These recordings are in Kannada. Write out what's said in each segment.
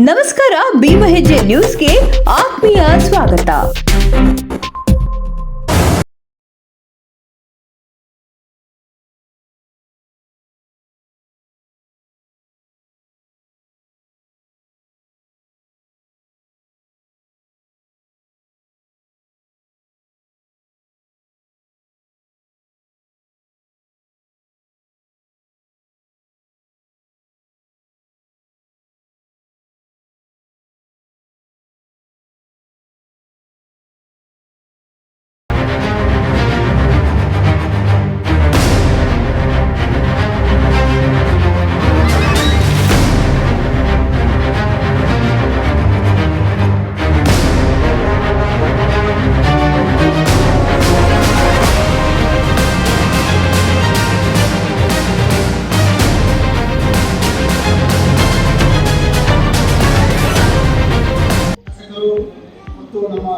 ನಮಸ್ಕಾರ ಭೀಮ ಹೆಜ್ಜೆ ನ್ಯೂಸ್ಗೆ ಆತ್ಮೀಯ ಸ್ವಾಗತ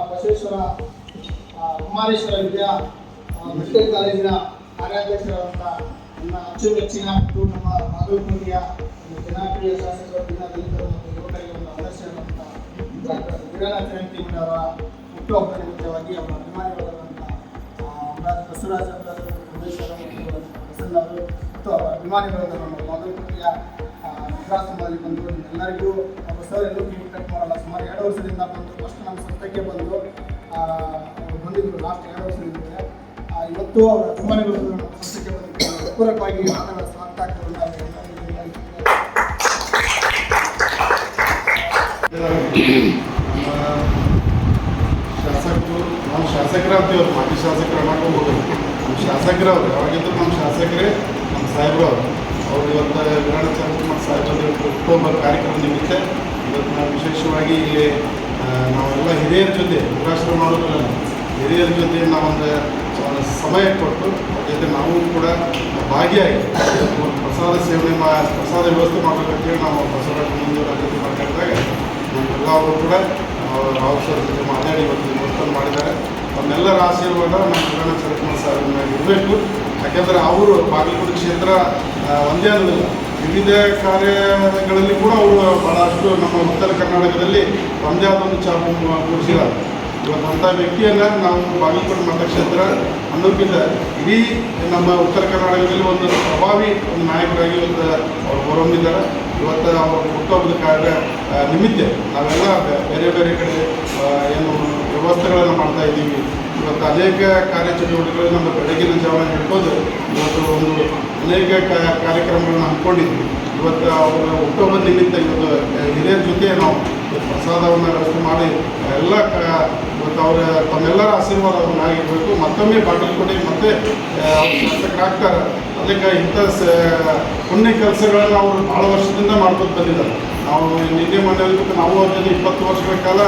ಬಸವೇಶ್ವರ ಕುಮಾರೇಶ್ವರ ವಿದ್ಯಾ ಮೆಡಿಕಲ್ ಕಾಲೇಜಿನ ಕಾರ್ಯಾಧ್ಯಕ್ಷರಾದಂಥ ನನ್ನ ಅಚ್ಚುಮೆಚ್ಚಿನ ಮತ್ತು ನಮ್ಮ ಬಾಗಲಕೋಟೆಯ ಜನಪ್ರಿಯ ಶಾಸಕರು ದಿನ ಮತ್ತು ಯುವಕರಿಗೆ ಒಂದು ಆದರ್ಶವಾದಂಥ ಡಾಕ್ಟರ್ ವೀರನಾಥ್ ಅವರ ಹುಟ್ಟುಹಬ್ಬದ ನಿಮಿತ್ತವಾಗಿ ಅವರ ಅಂಬರಾಜ್ ಬಸವರಾಜ ಪ್ರದೇಶರ ಮತ್ತು ಪ್ರಸನ್ನ ಅವರು ಮತ್ತು ಅವರ ಅಭಿಮಾನಿಗಳಾದ ನಮ್ಮ ಬಾಗಲಕೋಟೆಯ ಆ, ನಿವಾಸದಲ್ಲಿ ಬಂದು ಎಲ್ಲರಿಗೂ ಕಿವಿ ಕಟ್ ಮಾಡಲ್ಲ ಸುಮಾರು ಎರಡು ವರ್ಷದಿಂದ ಬಂದು ಫಸ್ಟ್ ನಮ್ಮ ಸಂಸ್ಥೆಗೆ ಬಂದು ಬಂದಿದ್ರು ಲಾಸ್ಟ್ ಎರಡು ವರ್ಷದಿಂದ ಇವತ್ತು ಅವರ ಅಭಿಮಾನಿಗಳು ಸಂಸ್ಥೆಗೆ ಬಂದಿದ್ದಾರೆ. ಪೂರಕವಾಗಿ ಮಾತನಾಡ ಎಲ್ಲರಿಗೂ ಶಾಸಕರು, ನಾವು ಶಾಸಕರಾಗ್ತೀವಿ ಮಾಜಿ ಶಾಸಕರ ಮಾಡ್ಕೊಂಡು ನಮ್ಮ ಶಾಸಕರವ್ರು ಯಾವಾಗಿದ್ರು ನಮ್ಮ ಶಾಸಕರೇ? ನಮ್ಮ ಸಾಹೇಬ್ರು ಅವರು. ಅವ್ರು ಇವತ್ತು ವಿರಾಣ ಚಂದ್ರಕುಮಾರ್ ಸಾಹೇಬ್ರ ಅಕ್ಟೋಬರ್ ಕಾರ್ಯಕ್ರಮ ನಿಮಿತ್ತ ಇವತ್ತು ನಾವು ವಿಶೇಷವಾಗಿ ಇಲ್ಲಿ ಹಿರಿಯರ ಜೊತೆ ದುರಾಶ್ರಮ ಮಾಡೋದ್ರಲ್ಲ. ಹಿರಿಯರ ಜೊತೆ ನಾವೊಂದು ಸಮಯ ಕೊಟ್ಟು, ಅವ್ರ ಜೊತೆ ನಾವು ಕೂಡ ಭಾಗಿಯಾಗಿ ಪ್ರಸಾದ ಸೇವನೆ ಮಾ, ಪ್ರಸಾದ ವ್ಯವಸ್ಥೆ ಮಾಡಬೇಕಂತೇಳಿ ನಾವು ಪ್ರಸಾದ ಜೊತೆ ಮಾತಾಡಿದಾಗ ನಮ್ಮೆಲ್ಲ ಅವರು ಕೂಡ ರಾವ್ ಸರ್ ಜೊತೆ ಮಾತಾಡಿ ಇವತ್ತು ವ್ಯವಸ್ಥೆ ಮಾಡಿದ್ದಾರೆ ತಮ್ಮೆಲ್ಲರ ಆಶೀರ್ವಾದ ನಮ್ಮ ಕಿರಣ ಚರಕುಮಾರ್ ಸರ್ ಇರಬೇಕು ಯಾಕೆಂದರೆ ಅವರು ಬಾಗಲಕೋಟೆ ಕ್ಷೇತ್ರ ಒಂದೇ ಅಲ್ಲ ವಿವಿಧ ಕಾರ್ಯಗಳಲ್ಲಿ ಕೂಡ ಅವರು ಭಾಳಷ್ಟು ನಮ್ಮ ಉತ್ತರ ಕರ್ನಾಟಕದಲ್ಲಿ ಒಂದು ಚಾಪು ಮೂಡಿಸಿದ್ದಾರೆ ಇವತ್ತು ಅಂಥ ವ್ಯಕ್ತಿಯನ್ನು ನಾವು ಬಾಗಲಕೋಟೆ ಮತಕ್ಷೇತ್ರ ಅನ್ನೋಕ್ಕಿಂತ ಇಡೀ ನಮ್ಮ ಉತ್ತರ ಕರ್ನಾಟಕದಲ್ಲಿ ಒಂದು ಪ್ರಭಾವಿ ಒಂದು ನಾಯಕರಾಗಿ ಇವತ್ತು ಅವರು ಹೊರಹೊಮ್ಮಿದ್ದಾರೆ. ಇವತ್ತು ಅವರ ಹುಟ್ಟುಹಬ್ಬದ ಕಾರ್ಯ ನಿಮಿತ್ತ ನಾವೆಲ್ಲ ಬೇರೆ ಬೇರೆ ಕಡೆ ಏನು ವ್ಯವಸ್ಥೆಗಳನ್ನು ಮಾಡ್ತಾ ಇದ್ದೀವಿ. ಇವತ್ತು ಅನೇಕ ಕಾರ್ಯಚಟುವಟಿಕೆಗಳು ನಮ್ಮ ಬೆಳಗಿನ ಜಾವ ಹಿಡ್ಕೊಂಡು ಇವತ್ತು ಒಂದು ಅನೇಕ ಕಾರ್ಯಕ್ರಮಗಳನ್ನ ಹಮ್ಮಿಕೊಂಡಿದ್ವಿ ಇವತ್ತು ಅವರ ಹುಟ್ಟುಹಬ್ಬದ ನಿಮಿತ್ತ ಇವತ್ತು ಹಿರಿಯರ ಜೊತೆ ನಾವು ಪ್ರಸಾದವನ್ನು ವ್ಯವಸ್ಥೆ ಮಾಡಿ, ಎಲ್ಲ ಇವತ್ತು ಅವರ, ತಮ್ಮೆಲ್ಲರ ಆಶೀರ್ವಾದ ಅವ್ರ ಮ್ಯಾಗಿರ್ಬೇಕು ಮತ್ತೊಮ್ಮೆ ಬಾಗಲಕೋಟೆ ಮತ್ತೆ ಶಾಸಕರಾಗ್ತಾರೆ. ಅದಕ್ಕೆ ಇಂಥ ಸ, ಪುಣ್ಯ ಕೆಲಸಗಳನ್ನು ಅವರು ಭಾಳ ವರ್ಷದಿಂದ ಮಾಡ್ಕೊಂಡು ಬಂದಿದ್ದಾರೆ. ನಾವು ನಿನ್ನೆ ಮನೆಯಲ್ಲಿ ನಾವು ಅವ್ರ ಜೊತೆ ಇಪ್ಪತ್ತು ವರ್ಷಗಳ ಕಾಲ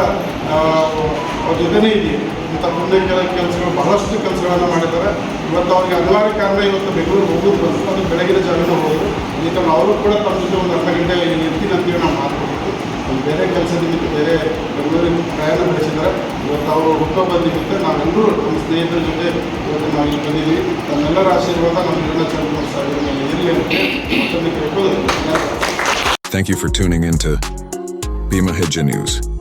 ಅವ್ರ ಜೊತೆನೇ ಇದ್ದೀವಿ. ಇಂಥ ಪುಣ್ಯ ಕೆಲ, ಕೆಲಸಗಳು, ಬಹಳಷ್ಟು ಕೆಲಸಗಳನ್ನು ಮಾಡಿದ್ದಾರೆ. ಇವತ್ತು ಅವ್ರಿಗೆ ಅನಿವಾರ್ಯ ಕಾರಣ ಇವತ್ತು ಬೆಂಗಳೂರು ಹೋಗೋದು ಬಂತು ಅದು ಬೆಳಗಿನ ಜಾಗನ ಹೋಗೋದು ಅವರು ಕೂಡ ತಮ್ಮ ಜೊತೆ ಒಂದು ಅರ್ಧ ಗಂಟೆ ಇರ್ತೀನಿ ಅಂತೇಳಿ ನಾವು ಮಾತಾಡ್ಬೇಕು ಒಂದು ಬೇರೆ ಕೆಲಸ ಬೇರೆ ಬೆಂಗಳೂರಿಗೆ ಪ್ರಯಾಣ ಬೆಳೆಸಿದ್ದಾರೆ ಇವತ್ತು ಅವರು ಹುಟ್ಟುಹಬ್ಬ ನಿಮಿತ್ತ ನಾವೆಲ್ಲರೂ ನಮ್ಮ ಸ್ನೇಹಿತರ ಜೊತೆ ಇವತ್ತು ನಾವು ಇಲ್ಲಿ ಬಂದಿದ್ದೀವಿ. ನಮ್ಮೆಲ್ಲರ ಆಶೀರ್ವಾದ ನಮ್ಮ ಕಿರಣ ಚಂದ್ರಕುಮಾರ್ ಸಾಹೇಬರ ಮೇಲೆ ಇರಲಿ ಅಂತ ಮತ್ತೊಮ್ಮೆ ಕೇಳ್ಬೋದು you for tuning tuning in news Bima Hidja News.